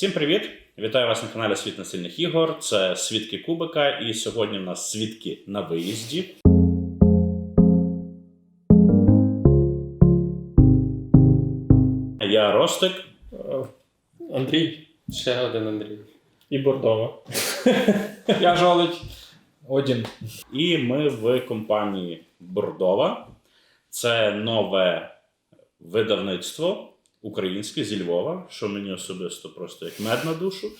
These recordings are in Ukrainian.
Всім привіт! Вітаю вас на каналі Світ Насильних ігор. Це Свідки Кубика, і сьогодні в нас свідки на виїзді. Я Ростик. Е, Андрій Ще один Андрій. і Бордова. Я жолудь. Один. І ми в компанії Бордова. Це нове видавництво українське зі Львова, що мені особисто просто як мед на душу.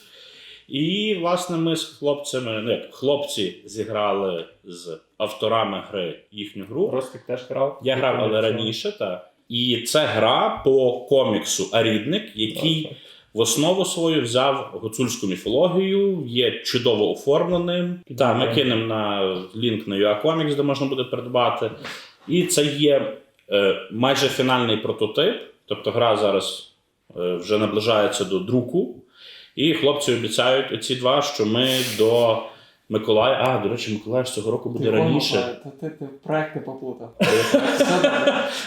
І, власне, ми з хлопцями, ну як хлопці зіграли з авторами гри їхню гру. Ростик теж грав. Я грав, але раніше, так. І це гра по коміксу Арідник, який в основу свою взяв гуцульську міфологію, є чудово оформленим. Так, ми кинемо на лінк на UA Comics, де можна буде придбати. І це є е, майже фінальний прототип. Тобто гра зараз е, вже наближається до друку. І хлопці обіцяють оці два, що ми до Миколая. А, до речі, Миколай цього року буде раніше. Та ти, ти проект не поплутав.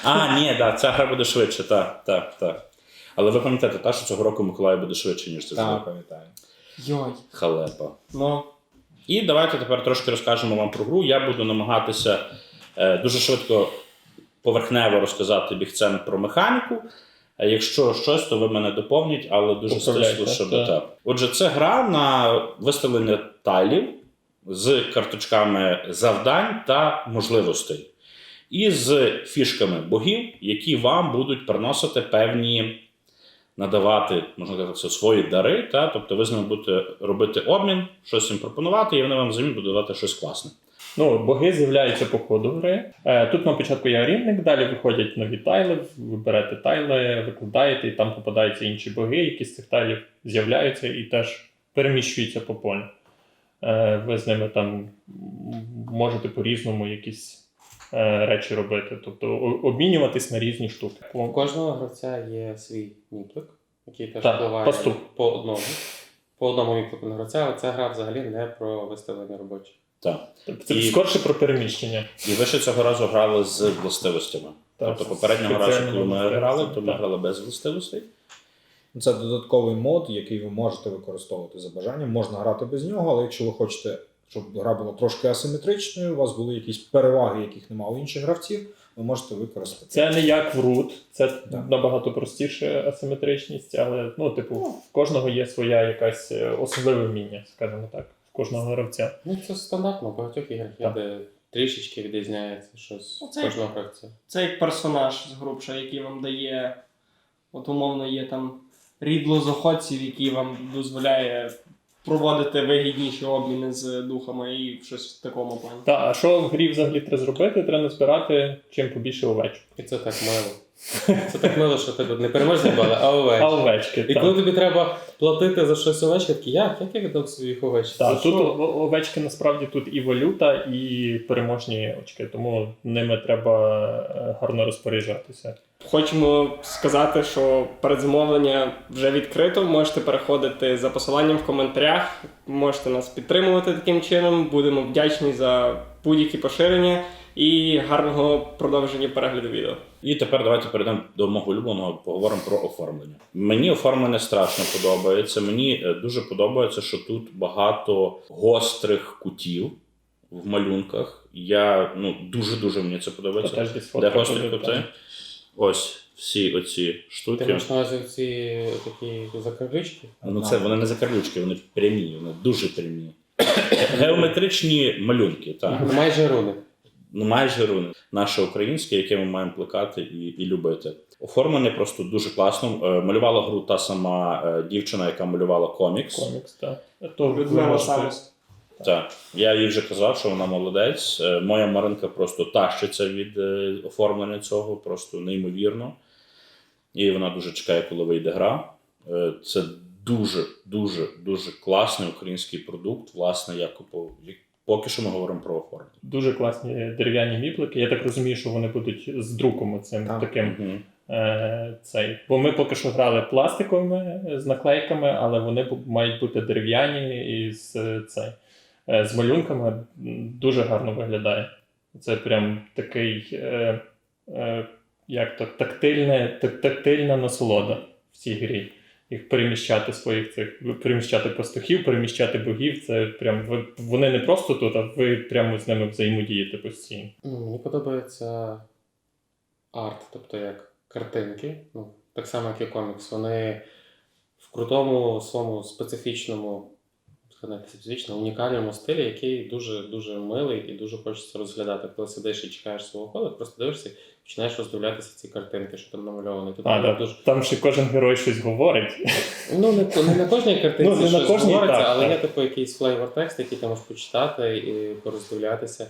А, ні, да, ця гра буде швидше, так, так, так. Але ви пам'ятаєте, та, що цього року Миколай буде швидше, ніж це Так, пам'ятаю. Йой. Халепа. Ну, І давайте тепер трошки розкажемо вам про гру. Я буду намагатися е, дуже швидко поверхнево розказати бігцем про механіку. Е, Якщо щось, то ви мене доповніть, але дуже стисло, щоб так. так. Отже, це гра на виставлення тайлів з карточками завдань та можливостей. І з фішками богів, які вам будуть приносити певні надавати, можна казати, це свої дари. Та? Тобто ви з ними будете робити обмін, щось їм пропонувати, і вони вам взамін будуть давати щось класне. Ну, боги з'являються по ходу гри. Е, Тут на початку є орінник, далі виходять нові тайли, ви берете тайли, викладаєте, і там попадаються інші боги, які з цих тайлів з'являються і теж переміщуються по полю. Е, Ви з ними там можете по-різному якісь е, речі робити, тобто обмінюватись на різні штуки. У кожного гравця є свій міплик, який теж впливає по одному. По одному міплику на гравця, але ця гра взагалі не про виставлення робочих. Так. Тобто Це І- скорше про переміщення. І ви ще цього разу грали з властивостями. Так, тобто попереднього разу, коли ми грали, то ми так. грали без властивостей. Це додатковий мод, який ви можете використовувати за бажанням. Можна грати без нього, але якщо ви хочете, щоб гра була трошки асиметричною, у вас були якісь переваги, яких немає у інших гравців, ви можете використати. Це не як в Root, це Так. набагато простіше асиметричність, але ну, типу, в кожного є своя якась е, особливе вміння, скажімо так, кожного гравця. Ну це стандартно, в багатьох іграх є, Так. де трішечки відрізняється щось Ну, це- кожного гравця. Це як персонаж з грубша, який вам дає, от умовно, є там рід лозоходців, який вам дозволяє проводити вигідніші обміни з духами і щось в такому плані. Та, а що в грі взагалі треба зробити? Треба назбирати чим побільше овечок. І це так мило. Це так мило, що тебе не переможні бали, а А овечки. овечки, І так. коли тобі треба платити за щось овечки, такі, як? Як я віддав своїх овечок? Так, За тут що? о- овечки насправді тут і валюта, і переможні очки, тому ними треба е, гарно розпоряджатися. Хочемо сказати, що передзамовлення вже відкрито. Можете переходити за посиланням в коментарях. Можете нас підтримувати таким чином. Будемо вдячні за будь-які поширення і гарного продовження перегляду відео. І тепер давайте перейдемо до мого улюбленого, поговоримо про оформлення. Мені оформлення страшно подобається. Мені е, дуже подобається, що тут багато гострих кутів в малюнках. Я ну дуже дуже мені це подобається. теж десь Де гострі кути? Ось всі оці Ти штуки. маєш на увазі ці такі закарлючки? Ну, це вони не закарлючки, вони прямі, вони дуже прямі. Геометричні малюнки, так. Ну, Майже руни. Ну, майже руни. Наше українське, яке ми маємо плекати і, і любити. Оформлене просто дуже класно. Е, Малювала гру та сама е, дівчина, яка малювала комікс. Комікс, так. То Людмила Самос. Так. Я їй вже казав, що вона молодець. Е, Моя Маринка просто тащиться від е, оформлення цього, просто неймовірно. І вона дуже чекає, коли вийде гра. Е, Це дуже, дуже, дуже класний український продукт. Власне, я купив. Поки що ми говоримо про оформлення. Дуже класні дерев'яні міплики. Я так розумію, що вони будуть з друком цим Так. таким. Е, цей. Бо ми поки що грали пластиковими з наклейками, але вони мають бути дерев'яні і з, цей, з малюнками дуже гарно виглядає. Це прям такий е, е, як то, тактильне, тактильна насолода в цій грі. їх переміщати своїх цих, переміщати пастухів, переміщати богів. Це прям вони не просто тут, а ви прямо з ними взаємодієте постійно. Ну, мені подобається арт, тобто як картинки, ну, так само, як і комікс. Вони в крутому своєму специфічному, сказати, специфічно унікальному стилі, який дуже дуже милий і дуже хочеться розглядати. Коли сидиш і чекаєш свого ходу, просто дивишся і починаєш роздивлятися ці картинки, що там намальовано. Тут А, да. дуже Там ще кожен герой щось говорить. Ну, не, не на кожній картинці Ну, не на кожній, говориться, так, але так. є типу якийсь флейвор текст, який ти можеш почитати і пороздивлятися.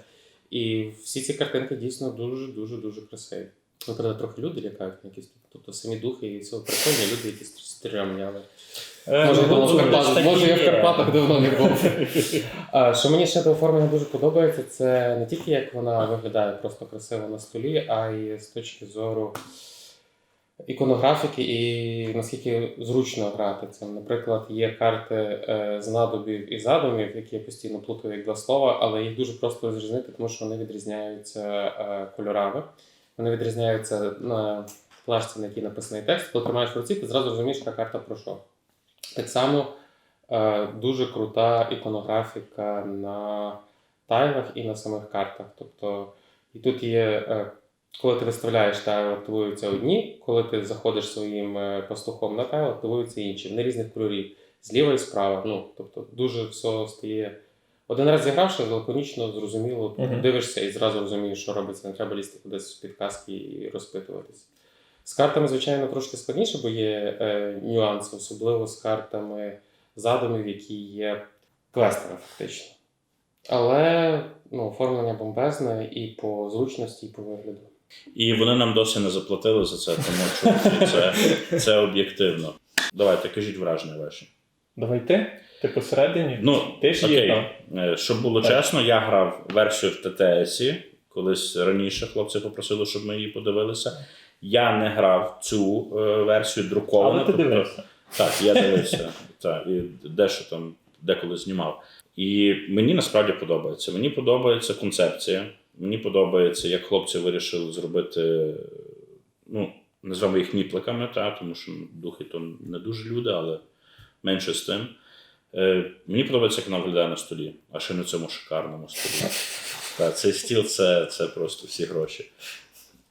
І всі ці картинки дійсно дуже, дуже, дуже красиві. Ну, правда, трохи люди лякають на якісь, тобто самі духи і все прикольні, люди якісь стрьомні, але. Може, ну, було в Карпатах, може, я в. Карпатах давно не був. А, що мені ще до оформлення дуже подобається, це не тільки як вона виглядає просто красиво на столі, а й з точки зору іконографіки і наскільки зручно грати цим. Наприклад, є карти е, з надобів і задумів, які я постійно плутаю як два слова, але їх дуже просто розрізнити, тому що вони відрізняються е, кольорами. Вони відрізняються на плашці, на якій написаний текст. Коли тримаєш в руці, ти зразу розумієш, яка карта про що. Так само е, дуже крута іконографіка на тайлах і на самих картах. Тобто, і тут є, е, коли ти виставляєш тайл, активуються одні, коли ти заходиш своїм е, пастухом на тайл, активуються інші. Вони різних кольорів, зліва і справа. Ну, тобто, дуже все стає. Один раз зігравши, лаконічно, зрозуміло, Мгм. дивишся і зразу розумієш, що робиться, не треба лізти кудись в підказки і розпитуватись. З картами, звичайно, трошки складніше, бо є е, нюанси, особливо з картами задумів, які є квестами, фактично. Але ну, оформлення бомбезне і по зручності, і по вигляду. І вони нам досі не заплатили за це, тому що це, це об'єктивно. Давайте, кажіть враження ваші. Давай ти? Ти посередині? Ну, Ти ж окей. є там. Е, Щоб було Так. чесно, я грав версію в ТТС. Колись раніше хлопці попросили, щоб ми її подивилися. Я не грав цю е, версію друковану. Але ти тобто- дивився. Так, я дивився. так, і дещо там деколи знімав. І мені насправді подобається. Мені подобається концепція. Мені подобається, як хлопці вирішили зробити, ну, назвемо їх міпликами, та, тому що духи то не дуже люди, але менше з тим. Е, мені подобається, як вона виглядає на столі, а ще на цьому шикарному столі. Та, цей стіл це, це просто всі гроші.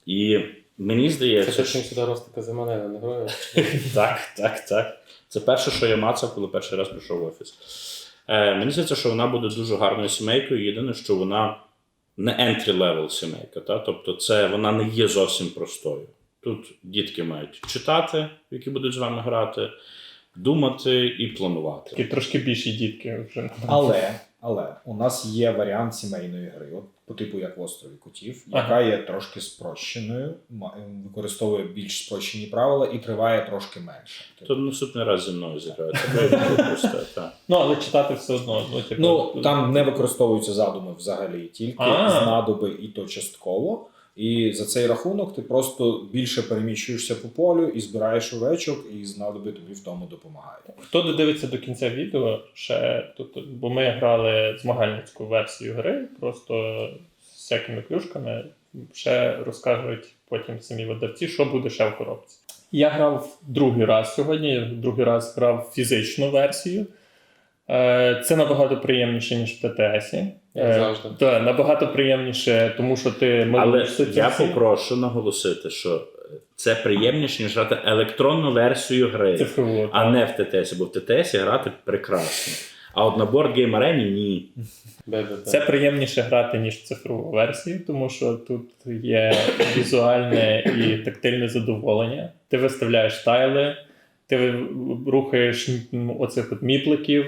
І мені Це здається, те, чим сюди ростити заманили, не грою. так, так, так. Це перше, що я мацав, коли перший раз прийшов в офіс. Е, мені здається, що вона буде дуже гарною сімейкою. Єдине, що вона не entry-level сімейка. Та? Тобто, це вона не є зовсім простою. Тут дітки мають читати, які будуть з вами грати, думати і планувати. Такі трошки більші дітки вже. Але, але у нас є варіант сімейної гри, от по типу як в острові котів, яка Ага. є трошки спрощеною, ма- використовує більш спрощені правила і триває трошки менше. То наступний раз зі мною зіграють. Так. Ну, але читати все одно. Ну, типу, Ну там не використовуються задуми взагалі, тільки А. з надоби і то частково. І за цей рахунок ти просто більше переміщуєшся по полю і збираєш овечок, і з надоби тобі в тому допомагає. Хто додивиться до кінця відео, ще тут, бо ми грали змагальницьку версію гри, просто з всякими клюшками. Ще розкажуть потім самі видавці, що буде ще в коробці. Я грав другий раз сьогодні, другий раз грав фізичну версію. Е, Це набагато приємніше, ніж в ТТС. Як завжди. Так, набагато приємніше, тому що ти Але я попрошу наголосити, що це приємніше, ніж грати електронну версію гри. цифрову. а не в ТТС, бо в ТТС грати прекрасно. А от на Board Game Arena ні. Це приємніше грати, ніж в цифрову версію, тому що тут є візуальне і тактильне задоволення. Ти виставляєш тайли, ти рухаєш оцих от міпликів,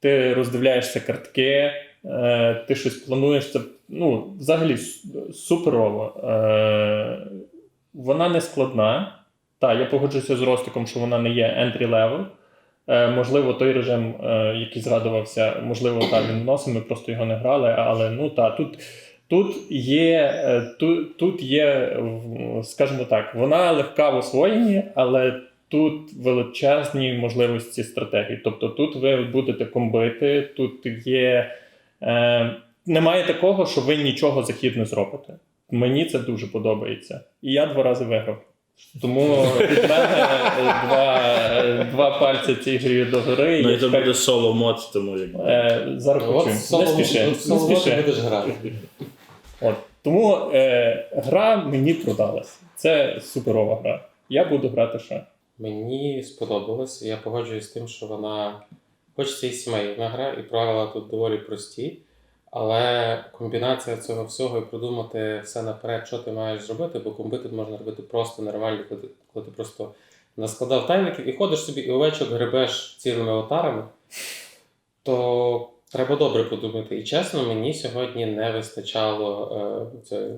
ти роздивляєшся картки, е, ти щось плануєш. Це ну, взагалі суперово. Е, Вона не складна. Так, я погоджуюся з Ростиком, що вона не є entry level. Е, можливо, той режим, е, який згадувався, можливо, так він вносив, ми просто його не грали, але ну та тут. Тут є, е, тут, тут є, скажімо так, вона легка в освоєнні, але тут величезні можливості стратегії. Тобто тут ви будете комбити, тут є. Е, немає такого, що ви нічого захід не зробите. Мені це дуже подобається. І я два рази виграв. Тому від мене е, два, е, два пальці цій грі до гори. Ну і чекаю- буде соло мод, тому як. Е, зараз. Не спіши. Не спіши. будеш грати. От. Тому е, гра мені продалась. Це суперова гра. Я буду грати ще. Мені сподобалось. Я погоджуюсь з тим, що вона, хоч це і сімейна гра, і правила тут доволі прості, але комбінація цього всього і продумати все наперед, що ти маєш зробити, бо комби тут можна робити просто нормально, коли ти, коли ти просто наскладав таймиків і ходиш собі і овечок гребеш цілими отарами, то треба добре подумати. І чесно, мені сьогодні не вистачало е, це,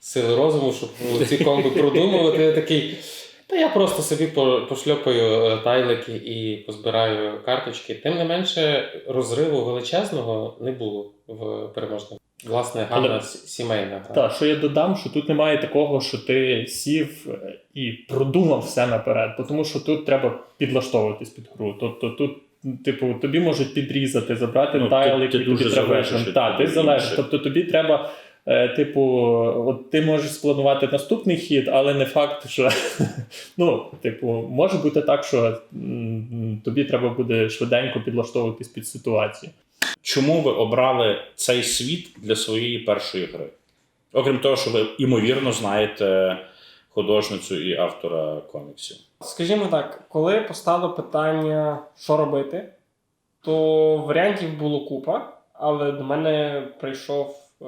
сили розуму, щоб ці комби продумувати. Я такий. Та я просто собі по- пошльопаю е, тайлики і позбираю карточки. Тим не менше, розриву величезного не було в переможному. Власне, гарна Але- сімейна. Так, що я додам, що тут немає такого, що ти сів е, і продумав все наперед, тому що тут треба підлаштовуватись під гру. Тобто тут, типу, тобі можуть підрізати, забрати Ну, ти- тайл, ти який дуже тобі треба. залежиш від ти залежиш. Тобто тобі треба. Е, Типу, от ти можеш спланувати наступний хід, але не факт, що ну, типу, може бути так, що тобі треба буде швиденько підлаштовуватись під ситуацію. Чому ви обрали цей світ для своєї першої гри? Окрім того, що ви імовірно знаєте художницю і автора коміксів. Скажімо так, коли постало питання, що робити, то варіантів було купа, але до мене прийшов е,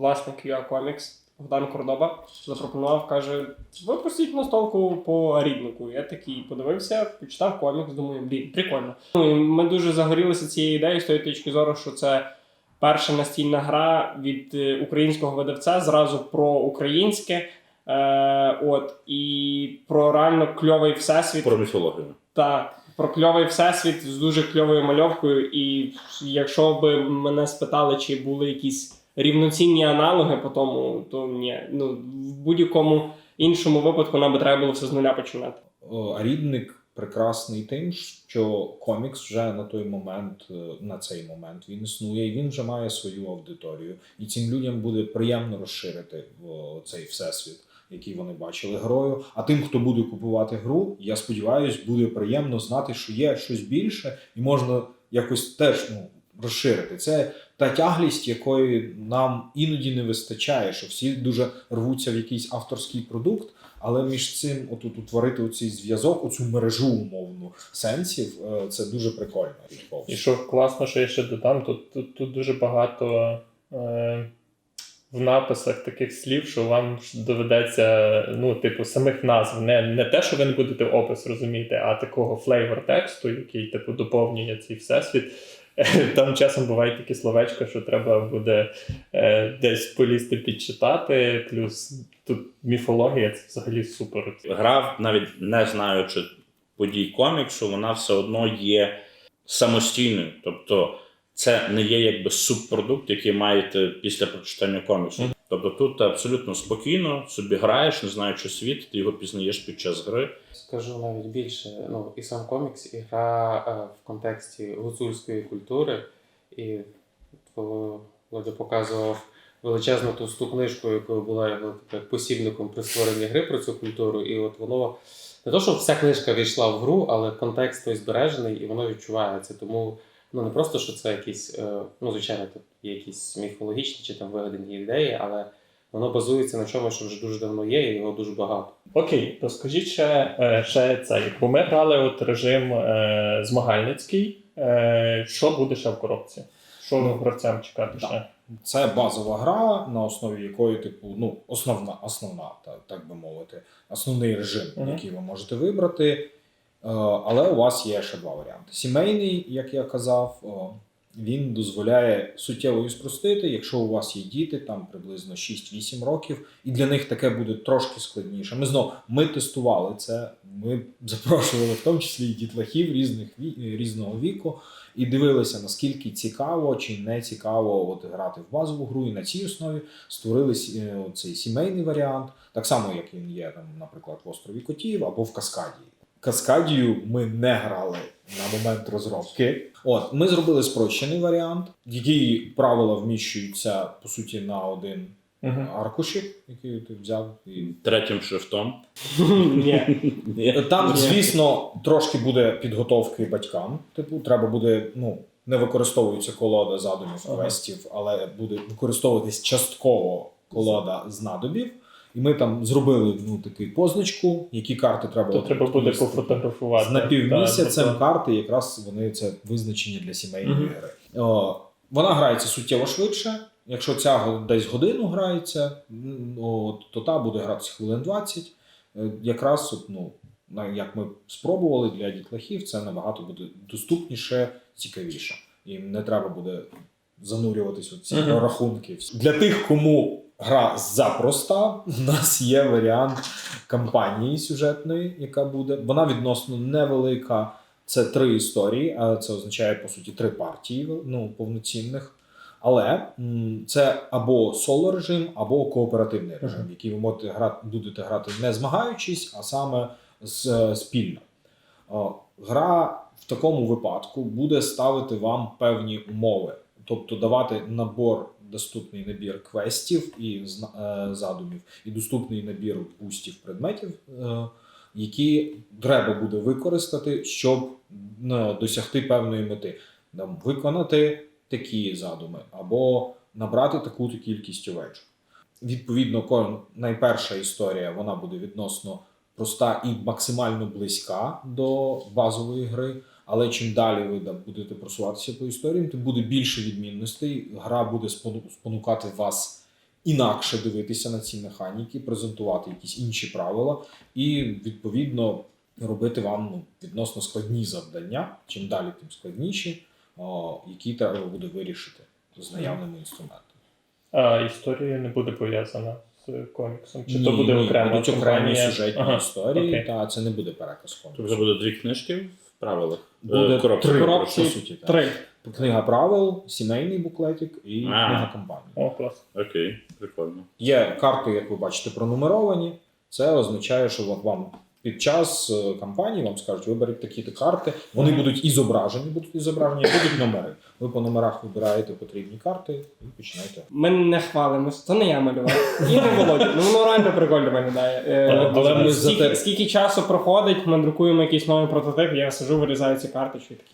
власник UA Comics Богдан Кордоба, запропонував, каже: випустіть настолку по ріднику. Я такий подивився, почитав комікс, думаю, блін, прикольно. Ну, і ми дуже загорілися цією ідеєю з тої точки зору, що це перша настільна гра від е, українського видавця, зразу про українське. Е, от, і про реально кльовий всесвіт. Про міфологію. Так, про кльовий всесвіт з дуже кльовою мальовкою. І якщо б мене спитали, чи були якісь рівноцінні аналоги по тому, то ні. Ну, в будь-якому іншому випадку нам би треба було все з нуля починати. Рідник прекрасний тим, що комікс вже на той момент, е, на цей момент він існує, і він вже має свою аудиторію. І цим людям буде приємно розширити цей всесвіт, який вони бачили грою. А тим, хто буде купувати гру, я сподіваюся, буде приємно знати, що є щось більше, і можна якось теж ну, розширити. Це та тяглість, якої нам іноді не вистачає, що всі дуже рвуться в якийсь авторський продукт. Але між цим отут утворити оцей зв'язок, оцю мережу умовну сенсів, е, це дуже прикольно. І що класно, що я ще додам, тут, тут, тут дуже багато е, в написах таких слів, що вам доведеться, ну, типу, самих назв. Не, не те, що ви не будете опис розуміти, а такого флейвор тексту, який, типу, доповнює цей всесвіт. Там часом бувають такі словечка, що треба буде е, десь полізти підчитати. Плюс тут міфологія це взагалі супер. Гра, навіть не знаючи подій коміксу, вона все одно є самостійною. Тобто, це не є якби субпродукт, який маєте після прочитання коміксу. Тобто тут ти абсолютно спокійно собі граєш, не знаючи світ, ти його пізнаєш під час гри. Скажу навіть більше, ну і сам комікс, і гра е, в контексті гуцульської культури. І Вол- Володя показував величезну товсту книжку, якою була його так, посібником при створенні гри про цю культуру. І от воно не то, що вся книжка війшла в гру, але контекст той збережений і воно відчувається. Тому ну не просто, що це якісь, е, ну звичайно, тут є якісь міфологічні чи там вигадані ідеї, але воно базується на чомусь, що вже дуже давно є, і його дуже багато. Окей, розкажіть ще, е, ще цей. Бо ми грали от режим е, змагальницький. Е, що буде ще в коробці? Що Ну, гравцям чекати так. ще? Це базова гра, на основі якої, типу, ну, основна, основна, так, так би мовити, основний режим, Мгм. який ви можете вибрати. Е, Але у вас є ще два варіанти. Сімейний, як я казав, він дозволяє суттєво спростити, якщо у вас є діти, там приблизно 6-8 років, і для них таке буде трошки складніше. Ми знов ми тестували це. Ми запрошували в тому числі і дітлахів різних різного віку, і дивилися, наскільки цікаво чи не цікаво от грати в базову гру. І на цій основі створили е, цей сімейний варіант, так само як він є там, наприклад, в острові Котів або в Каскадії. Каскадію ми не грали на момент розробки. От ми зробили спрощений варіант, який правила вміщуються по суті на один Мгм. аркуші, які ти взяв. І... Третім шрифтом. Ні. Там, звісно, трошки буде підготовки батькам. Типу, треба буде, ну, не використовується колода задумів квестів, але буде використовуватись частково колода з надобів. І ми там зробили ну, таку позначку, які карти треба То треба буде пофотографувати. З напівмісяцем Так, карти, якраз вони це визначені для сімейної гри. О, вона грається суттєво швидше. Якщо ця десь годину грається, от, то та буде гратися хвилин 20. Е, Якраз, от, ну, як ми спробували для дітлахів, це набагато буде доступніше, цікавіше. Їм не треба буде занурюватись у ці Мгм. рахунки. Для тих, кому гра запроста, у нас є варіант кампанії сюжетної, яка буде. Вона відносно невелика. Це три історії, а це означає по суті три партії ну, повноцінних. Але це або соло режим, або кооперативний режим, в який ви можете грати, будете грати не змагаючись, а саме з, е, спільно. Гра в такому випадку буде ставити вам певні умови, тобто давати набор, доступний набір квестів і е, задумів, і доступний набір бустів предметів, е, які треба буде використати, щоб ну, досягти певної мети. Виконати такі задуми, або набрати таку-то кількість овечок. Відповідно, найперша історія вона буде відносно проста і максимально близька до базової гри. Але чим далі ви да, будете просуватися по історіям, тим буде більше відмінностей. Гра буде спонукати вас інакше дивитися на ці механіки, презентувати якісь інші правила, і відповідно робити вам ну, відносно складні завдання. Чим далі, тим складніші, о, які треба буде вирішити з наявними інструментами. А історія не буде пов'язана з коміксом. Чи Ні, то буде ні, окрема будуть окремі компанія? сюжетні Ага, історії, окей. та це не буде переказ Тобто коміксу. вже буде дві книжки в правилах. Буде Е, коробки. три, Коробки. по суті. Так. Три. Книга правил, сімейний буклетик і А. книга компанії. О, клас. Окей, прикольно. Є карти, як ви бачите, пронумеровані. Це означає, що вам під час е, кампанії вам скажуть, виберіть такі-то карти. Вони будуть і зображені, будуть і зображені, і будуть номери. Ви по номерах вибираєте потрібні карти і починаєте. Ми не хвалимось, це не я малював. І не Володя. Ну воно реально прикольно виглядає. Е, Але- ми скільки, скільки часу проходить, ми друкуємо якийсь новий прототип, я сижу, вирізаю ці карточки. такі.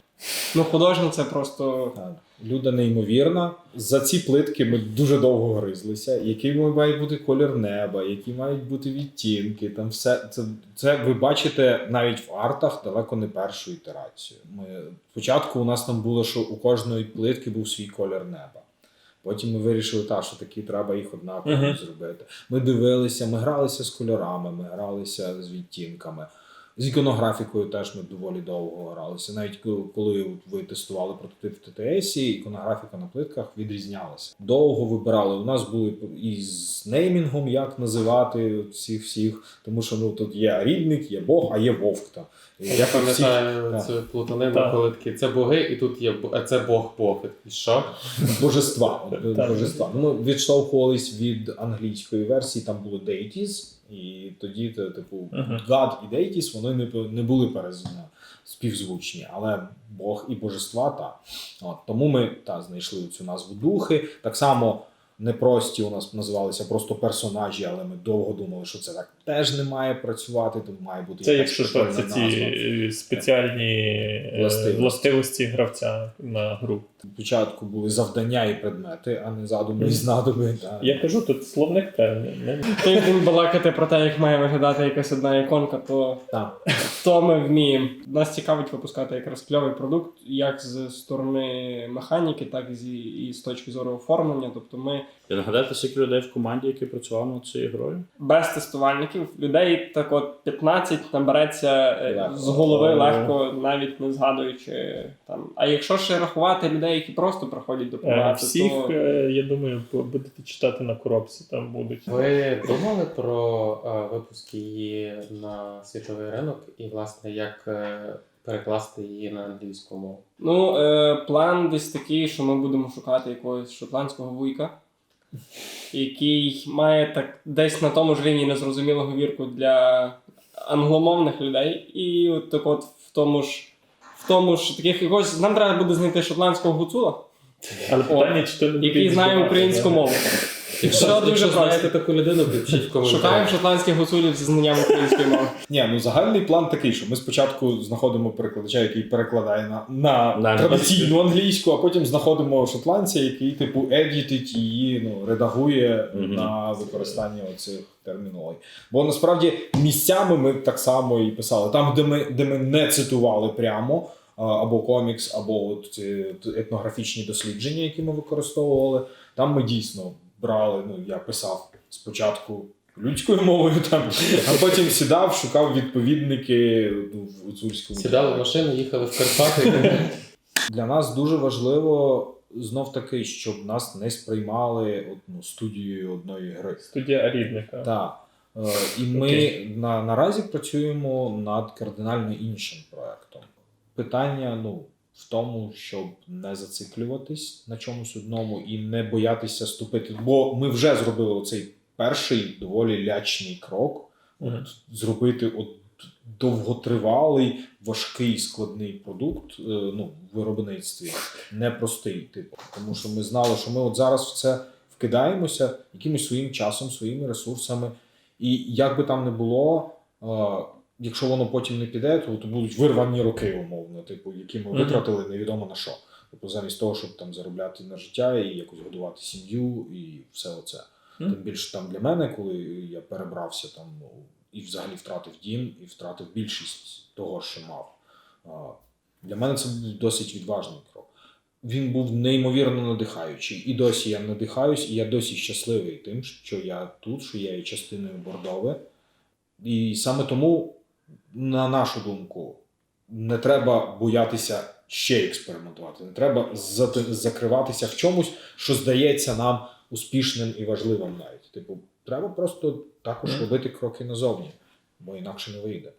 Ну, художник це просто. Так. Люда неймовірна. За ці плитки ми дуже довго гризлися. Який має бути колір неба, які мають бути відтінки. Там все це, це ви бачите навіть в артах далеко не першу ітерацію. Ми спочатку у нас там було, що у кожної плитки був свій колір неба. Потім ми вирішили, та, що такі треба їх однаково Мгм. зробити. Ми дивилися, ми гралися з кольорами, ми гралися з відтінками. З іконографікою теж ми доволі довго гралися. Навіть коли ви тестували прототип в ТТС, іконографіка на плитках відрізнялася. Довго вибирали. У нас були і з неймінгом, як називати всіх всіх, тому що ну тут є рідник, є Бог, а є вовк. Там. І Я всіх- пам'ятаю так. цю плутанину, Так. коли такі це боги, і тут є бо- а це Бог Бог. І що? божества. божества. Ну, Ми відштовхувались від англійської версії, там було deities, і тоді, типу, гад і дейтіс вони не, не були перез, співзвучні, але Бог і божества та. От, тому ми та, знайшли цю назву духи. Так само непрості у нас називалися просто персонажі, але ми довго думали, що це так теж не має працювати, тому має бути Це, якщо що, це ці назва. е, спеціальні е, Властивості. властивості гравця на гру. Спочатку були завдання і предмети, а не задуми і знадоби. та. Я кажу, тут словник термін. не- Ти будемо балакати про те, як має виглядати якась одна іконка, то, Так. то ми вміємо. Нас цікавить випускати якраз кльовий продукт, як з сторони механіки, так і з, і з точки зору оформлення. Тобто ми І нагадайте, скільки людей в команді, які працювали над цією грою? без тестувальників людей так от 15 набереться е, Легко. з голови легко, навіть не згадуючи там. А якщо ще рахувати людей, які просто проходять Е, допомагати, Всіх, то е, я думаю, будете читати на коробці, там будуть. Ви думали про випуск її на світовий ринок і, власне, як перекласти її на англійську мову? ну е, план десь такий, що ми будемо шукати якогось шотландського вуйка. Який має так десь на тому ж рівні незрозумілого вірку для англомовних людей, і от так от в тому ж в тому ж таких якось нам треба буде знайти шотландського гуцула, Але питання, чи не який знає українську мову. Якщо, дуже знаєте таку людину, пишіть в коментарях. Шукаємо шотландських гуцулів зі знанням української мови. Ні, ну загальний план такий, що ми спочатку знаходимо перекладача, який перекладає на, на, На традиційну англійську, а потім знаходимо шотландця, який типу едітить її, ну, редагує Мгм. на використання оцих термінологій. Бо насправді місцями ми так само і писали. Там, де ми, де ми не цитували прямо. Або комікс, або от ці етнографічні дослідження, які ми використовували. Там ми дійсно брали. Ну я писав спочатку людською мовою, там, а потім сідав, шукав відповідники ну, в гуцульському. Сідали в машину, їхали в Карпати. Для нас дуже важливо знов таки, щоб нас не сприймали одну студією одної гри. Студія рідника. Так. Е, І ми Окей. на, наразі працюємо над кардинально іншим проектом. Питання ну, в тому, щоб не зациклюватись на чомусь одному і не боятися ступити. Бо ми вже зробили оцей перший доволі лячний крок. Мгм. Зробити от довготривалий, важкий складний продукт е, ну, в виробництві, непростий, типу. Тому що ми знали, що ми от зараз в це вкидаємося якимось своїм часом, своїми ресурсами. І як би там не було, е, якщо воно потім не піде, то, то будуть вирвані роки, умовно, типу, які ми витратили невідомо на що. Тобто, замість того, щоб там заробляти на життя і якось годувати сім'ю і все оце. Тим більше там для мене, коли я перебрався там ну, і взагалі втратив дім, і втратив більшість того, що мав. Для мене це був досить відважний крок. Він був неймовірно надихаючий. І досі я надихаюсь, і я досі щасливий тим, що я тут, що я є частиною Бордове. І саме тому, на нашу думку, не треба боятися ще експериментувати. Не треба закриватися в чомусь, що здається нам успішним і важливим навіть. Типу, треба просто також Мгм. робити кроки назовні, бо інакше не вийде.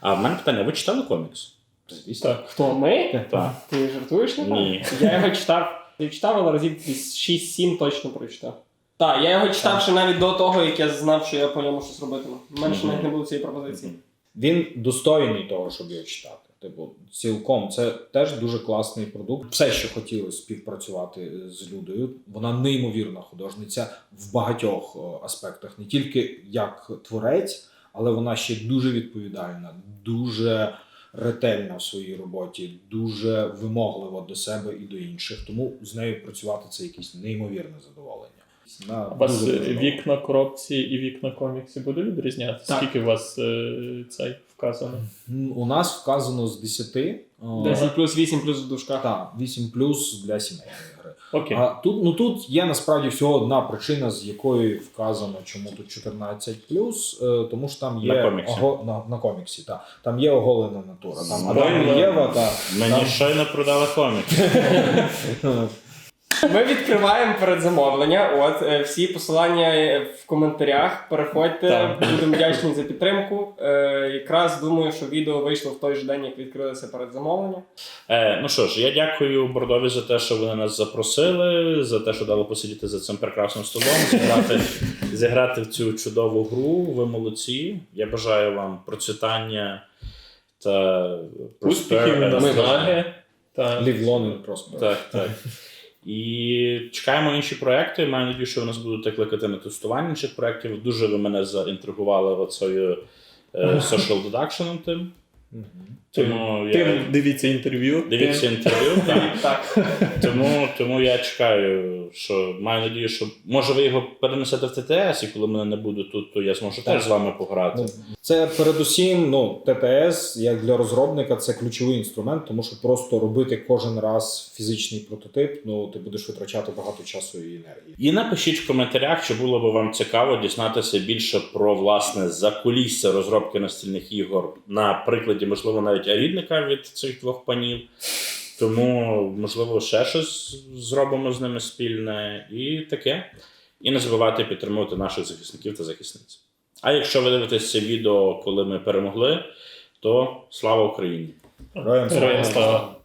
А в мене питання: ви читали комікс? Звісно. Так. Хто ми? Так. Ти жартуєш? напевно? Ні. Я його читав. Я читав, але разів 6-7 точно прочитав. Так, я його читав ще навіть до того, як я знав, що я по ньому щось робитиму. У мене ще навіть не було цієї пропозиції. Він достойний того, щоб його читати. Типу, цілком це теж дуже класний продукт. Все, що хотіли співпрацювати з Людою. Вона неймовірна художниця в багатьох аспектах, не тільки як творець, але вона ще дуже відповідальна, дуже ретельна в своїй роботі, дуже вимоглива до себе і до інших. Тому з нею працювати це якесь неймовірне задоволення. На У вас е, вік на коробці і вік на коміксі буде відрізнятися? Так. Скільки у вас е, цей вказано? У нас вказано з 10. 10 плюс 8 плюс в дужках. Так, 8 плюс для сімейної гри. Окей. А тут, ну тут є насправді всього одна причина, з якої вказано, чому тут 14 плюс, е, тому що там є На коміксі. ого- на, на коміксі, та. там є оголена натура. Там Адам і Єва та Мені Там- щойно продали комікс. Ми відкриваємо передзамовлення. От е, всі посилання в коментарях. Переходьте, Так. будемо вдячні за підтримку. Е, якраз думаю, що відео вийшло в той же день, як відкрилося передзамовлення. Е, ну що ж, я дякую Бордові за те, що вони нас запросили, за те, що дали посидіти за цим прекрасним столом, зіграти, зіграти в цю чудову гру. Ви молодці. Я бажаю вам процвітання та Успіхів, наснаги. Так. Live long and prosper. Так, так. І чекаємо інші проекти. Маю надію, що ви нас будете кликати на тестування інших проєктів. Дуже ви мене заінтригували оцею е, social deduction тим. Тому я... Тим дивіться інтерв'ю. Дивіться Тим- інтерв'ю. Так. Так. Тому, тому я чекаю, що маю надію, що може ви його перенесете в ТТС, і коли мене не буде тут, то я зможу теж з вами пограти. Ну, Це передусім ну, ТТС, як для розробника, це ключовий інструмент, тому що просто робити кожен раз фізичний прототип, ну ти будеш витрачати багато часу і енергії. І напишіть в коментарях, чи було б вам цікаво дізнатися більше про власне закулісся розробки настільних ігор на прикладі, можливо, навіть арідника від цих двох панів. Тому, можливо, ще щось зробимо з ними спільне і таке. І не забувайте підтримувати наших захисників та захисниць. А якщо ви дивитесь це відео, коли ми перемогли, то слава Україні! Героям слава.